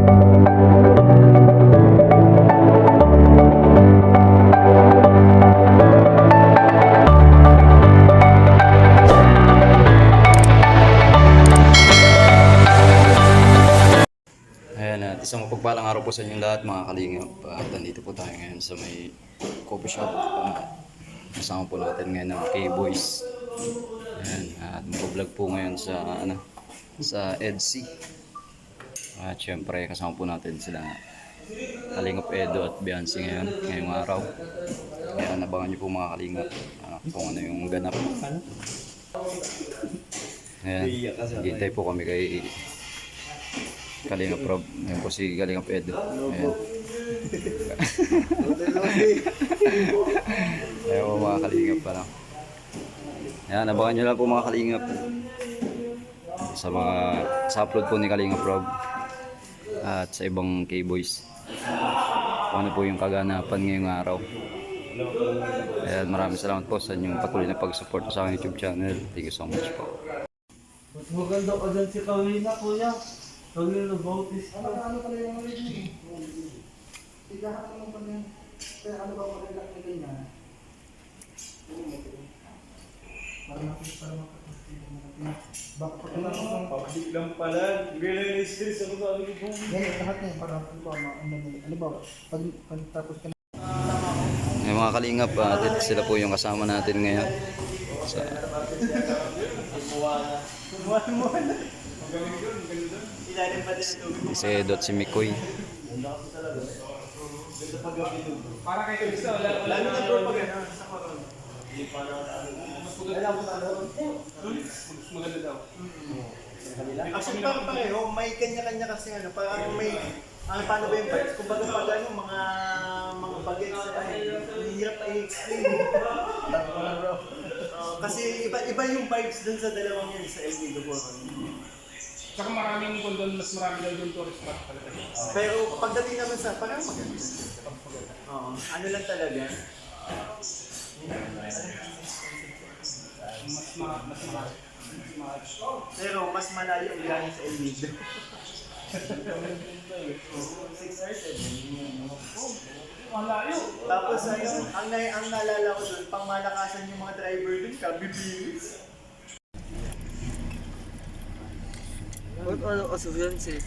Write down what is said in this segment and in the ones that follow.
Ayan at isang mapagpalang araw po sa inyong lahat mga kalingap. At nandito po tayo ngayon sa may coffee shop. At kasama po natin ngayon ng K-Boys. Ayan, at mag-vlog po ngayon sa ano sa EDC. At syempre kasama po natin sila Kalingap Edo at Beyonce ngayon, ngayong araw. Kaya nabangan niyo po mga kalingap ah, kung ano yung ganap. Ayan, hintay po kami kay Kalingap Rob. Ayan po si Kalingap Edo. Ayan. Ayan po mga kalingap pa lang. Ayan, abangan nyo lang po mga kalingap. Sa mga sa upload po ni Kalingap Rob. At sa ibang K-Boys. Kung ano po yung kaganapan ngayong araw. Ayan, maraming salamat po sa inyong patuloy na pag-support sa aking YouTube channel. Thank you so much po. Mas maganda ka dyan si Kawina, kuya. Pag nilabautis ka. Ano pala yung mga rin? Tigahan mo pa rin. Kaya ano ba maganda na ganyan? Para makita, para makita. Baka pa kailangan ko ng Public lang pala. Lang yung stress ako sa ko. Yan, lahat na. Para ano ba, ano, ano ba, pag, pag tapos ka na. Yung mga kalingap, uh, sila po yung kasama natin ngayon. Sa, si Edo at si Mikoy. Para kayo gusto, wala na sa corona. Mas maganda Mas maganda daw. Actually, parang pareho, may kanya-kanya kasi ano, parang may, ano, paano ba yung vibes? Kung baga pag ano, mga, mga bagets, ano, hirap i-explain. Kasi iba, iba yung vibes dun sa dalawang yan sa El Nido Boron. Tsaka maraming kung doon, mas marami daw doon tourist spot talaga. Pero pagdating naman sa, parang maganda. Oo, ano lang talaga. Mas ma mas marami. Pero mas malayo ang galing sa El Nido. Seven. Malayo. Tapos ayun, ang, na, ang naalala ko doon, pang malakasan yung mga driver doon, kabibilis. Ano ka sa fiancé?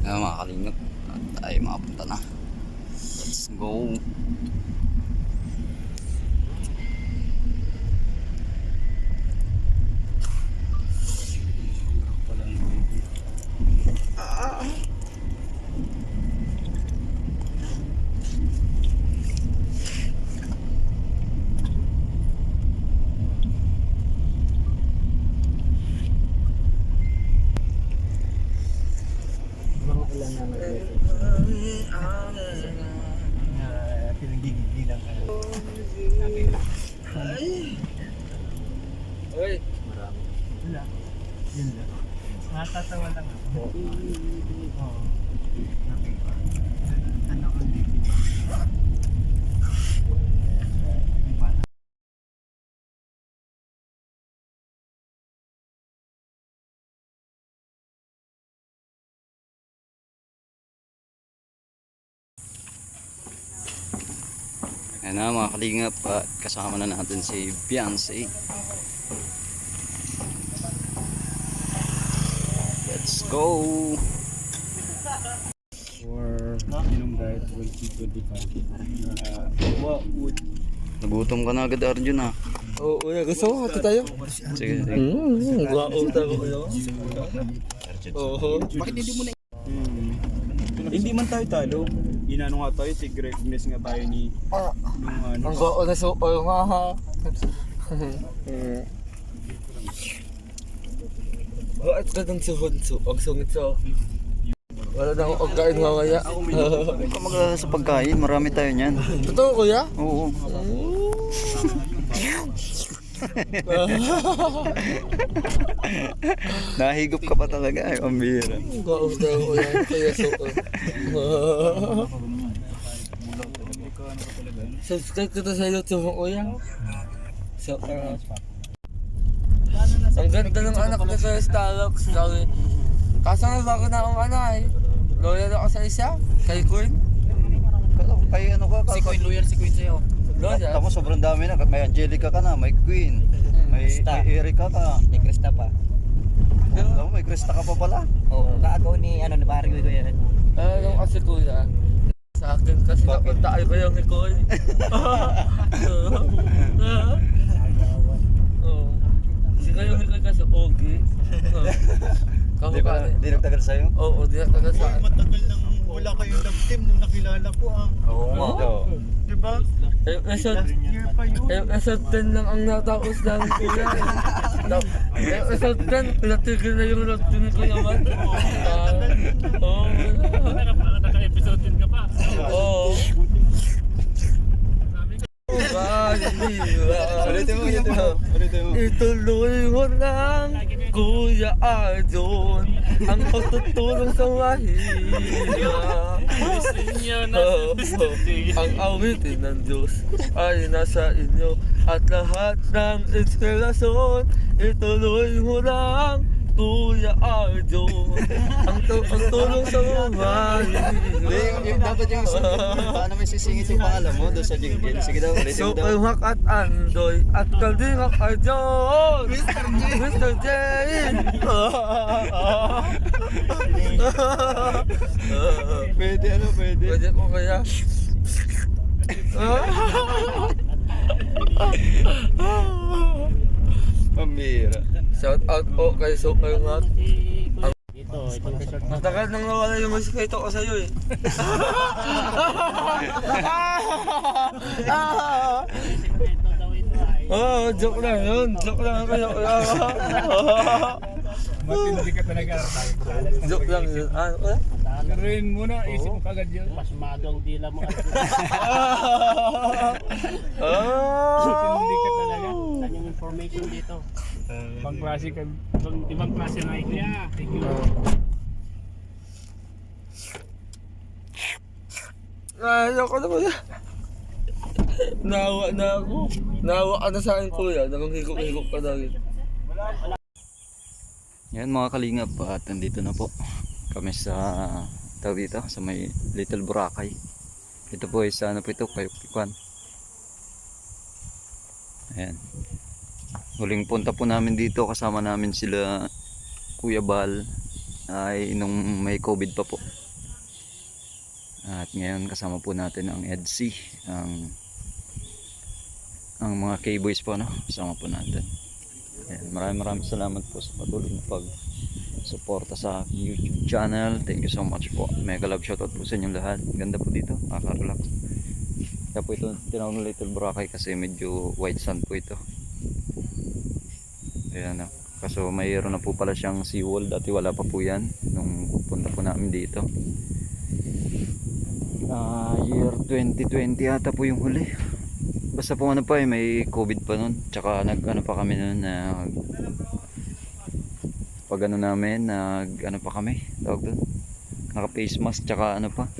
Ayan mga kalingap, tayo makapunta na. Let's go! Mga ulan na Pinagigilang ka. Uy, Wala. Yun lang. Natatawa lang ako. Oo. Ano ko dito? May bata. Ayan na mga kalingap, at kasama na natin si Beyonce. Let's go! For minimum diet 2025. Uh, what would Nagutom ka na agad Arjun ah. oo, oh, gusto mo hati tayo? Sige, sige. Hmm, wow, tayo kayo. Oo. Hmm. Hindi man tayo talo. Inano nga tayo, sig recognize nga tayo ni Ah, yung ano. ang gao na so, oh, nga ha. Bakit ka nang suhod so? Ang sungit sa akin. Wala na akong pagkain mamaya. Huwag ka mag sa pagkain, marami tayo niyan. Totoo kuya? Oo. Nahigop ka pa talaga, ay pambira. Ang gao daw kuya. Kaya so, Subscribe ka to sa YouTube mo kuya. So, uh, na Ang ganda ng anak ni Kuya Stalox. Sabi, kaso nga bago na akong anay. Loyal ako sa isa, kay Queen. Kay ano ka? Si Queen loyal si Queen sa'yo. Loyal. Tapos sobrang dami na. May Angelica ka na, may Queen. May, Krista. may Erika ka. May Krista pa. Alam mo, may Krista ka pa pala. Oo, kaagaw ni ano ni Barry ko yan. Ano kasi kuya, sa akin kasi napunta ay ba yung Nicole? Oo. Si kayo Nicole kasi Ogi. Hindi pa, hindi nagtagal sa'yo? Oo, di na taga sa akin. Matagal wala kayong love team nung nakilala ko ah. Oo nga. Oo. Diba? Eh, episode, Last year pa yun. eh, episode 10 lang ang natapos namin kuya. Na- Eh, episode 10, pinatigil na yung love team ko naman. Ah, Oo. Naka-episode 10 ka pa. Oo. Ba, hindi ba? Ulitin mo, ulitin mo. Ulitin mo. Ituloy mo lang, Kuya Arjon, ang pagtutulong sa mahirap. Oo, ang awitin ng Diyos ay nasa inyo. At lahat ng inspirasyon, ituloy mo lang, Kuya Arjon, ang, tu- ang tulong sa mahirap. Hindi, yung, yung, dapat yung paano may sisingit yung pangalan mo doon sa jingle. Sige daw, ulitin mo daw. Super Hack at Andoy at Kaldingak Arjon! Mr. J! Mr. J! Pwede, ano, pwede. Pwede ko kaya? Pambira. Shout out po kay Super Hack. Ito, itong resort. Matagal nang nawala yung mosquito ko sa'yo eh. Oh, joke lang yun. Joke lang ako. Joke lang ako. Matindi ka talaga. joke lang yun. Ah, ah? Laruin mo na, isip mo kagad yun. Mas Ah! Matindi ka talaga. Saan yung information dito? Ibang klase ka. Ibang, ibang klase na kuya. Thank you. Ay, ako na kuya. Nawa na ako. Nawa ka na sa akin kuya. Nangunghigop-higop ka na rin. Yan mga kalingap at nandito na po kami sa tawag dito sa may Little Boracay. Ito po ay sa ano po ito, kayo Pikwan. Ayan. Huling punta po namin dito kasama namin sila Kuya Bal ay nung may COVID pa po. At ngayon kasama po natin ang EDC, ang ang mga K-boys po no, kasama po natin. Ayan, maraming maraming salamat po sa patuloy na pag suporta sa YouTube channel. Thank you so much po. Mega love shoutout po sa inyong lahat. Ganda po dito, nakaka-relax. Kaya po ito tinawag na Little Boracay kasi medyo white sand po ito. Ayan na. Kaso mayroon na po pala siyang seawall. Dati wala pa po yan nung punta po namin dito. Ah, year 2020 ata po yung huli. Basta po ano pa eh, may COVID pa nun. Tsaka nag ano pa kami nun na pag ano namin, nag ano pa kami, tawag doon. Naka face mask tsaka ano pa.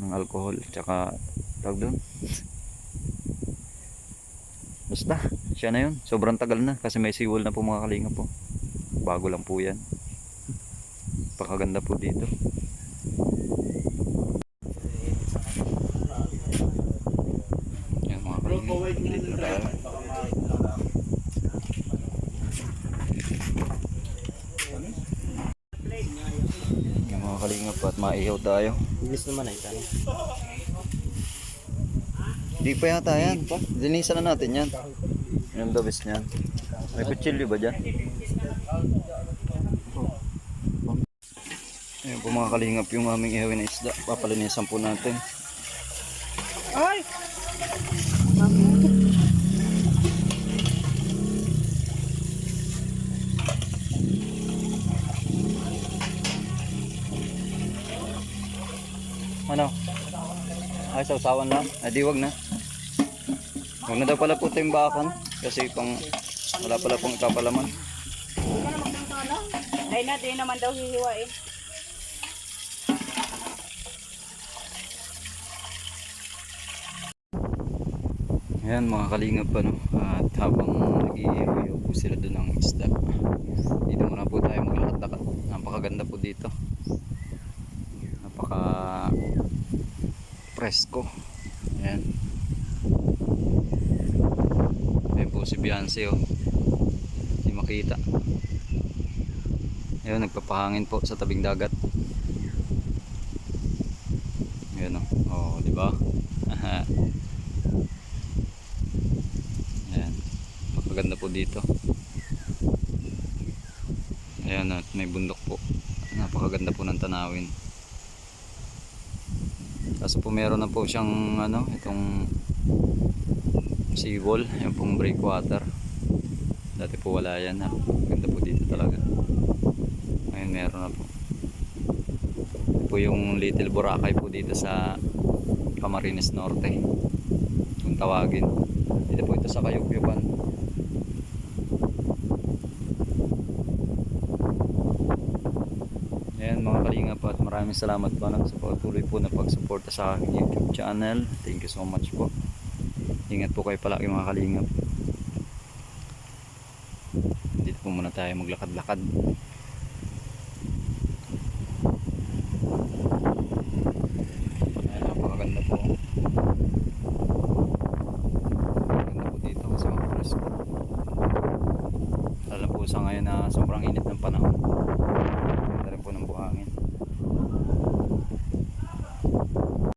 ng alcohol tsaka tawag doon. Basta, siya na yun. Sobrang tagal na kasi may seawall na po mga kalinga po. Bago lang po yan. Pakaganda po dito. Yan mga kalinga. Dito na tayo. Yung mga kalingap at maihaw tayo. Bilis naman ay tanong. Di pa yata yan. Linisan na natin yan. Yung the best niyan. May kutsilyo ba dyan? Ayun po mga kalingap yung aming ihawin na isda. Papalinisan po natin. Ano? Ay, sausawan lang. Ay, di wag na. Huwag na daw pala po bakon. Kasi pang, wala pala pong ikapalaman. Ay na, di naman daw hihiwain. Ayan mga kalingap pa no. At habang nag-iihaw po sila doon ng isda. Dito muna po tayo maglakad-lakad. Napakaganda po dito. Napaka presko. Ayan. Ayan po si Beyonce oh. Hindi makita. Ayun, nagpapahangin po sa tabing dagat. Ayan oh. Oh, di ba? Ayan. Napakaganda po dito. Ayan at may bundok po. Napakaganda po ng tanawin. Kaso po meron na po siyang ano, itong seawall, yung pong breakwater. Dati po wala yan ha. Ganda po dito talaga. Ngayon meron na po. Ito po yung Little Boracay po dito sa Camarines Norte. Kung tawagin. Dito po ito sa Kayukyuban. Ayan mga kalinga po at maraming salamat po no, sa patuloy po na pagsuporta sa aking YouTube channel. Thank you so much po. Ingat po kayo palagi mga kalingap. Dito po muna tayo maglakad-lakad.